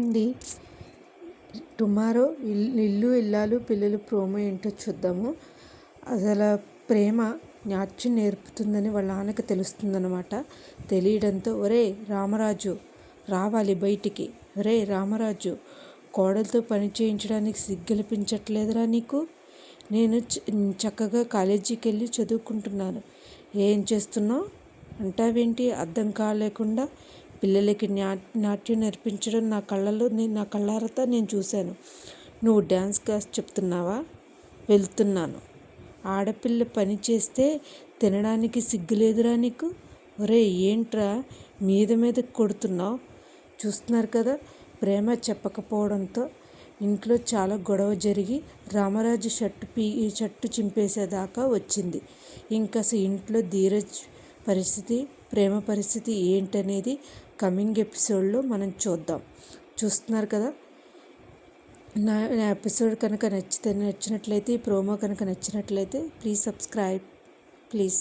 అండి టుమారో ఇల్లు ఇల్లాలు పిల్లలు ప్రోమో ఏంటో చూద్దాము. అసలు ప్రేమ నాట్యం నేర్పుతుందని వాళ్ళ నాన్నకి తెలుస్తుందనమాట తెలియడంతో ఒరే రామరాజు రావాలి బయటికి. ఒరే రామరాజు కోడలతో పని చేయించడానికి సిగ్గలిపించట్లేదురా నీకు? నేను చక్కగా కాలేజీకి వెళ్ళి చదువుకుంటున్నాను. ఏం చేస్తున్నావు? అంటావేంటి? అర్థం కాలేకుండా పిల్లలకి నాట్యం నేర్పించడం నా కళ్ళలో నేను నా కళ్ళారతో నేను చూశాను. నువ్వు డ్యాన్స్ క్లాస్ చెప్తున్నావా? వెళ్తున్నాను. ఆడపిల్ల పని చేస్తే తినడానికి సిగ్గులేదురా నీకు? ఒరే ఏంట్రా? మీద మీద కొడుతున్నావు? చూస్తున్నారు కదా? ప్రేమ చెప్పకపోవడంతో ఇంట్లో చాలా గొడవ జరిగి రామరాజు షర్టు పీ షర్టు చింపేసేదాకా వచ్చింది. ఇంకా ఇంట్లో ధీరజ్ పరిస్థితి ప్రేమ పరిస్థితి ఏంటనేది కమింగ్ ఎపిసోడ్లో మనం చూద్దాం. చూస్తున్నారు కదా? నా నా ఎపిసోడ్ కనుక నచ్చితే నచ్చినట్లయితే ఈ ప్రోమో కనుక నచ్చినట్లయితే ప్లీజ్ సబ్స్క్రైబ్ ప్లీజ్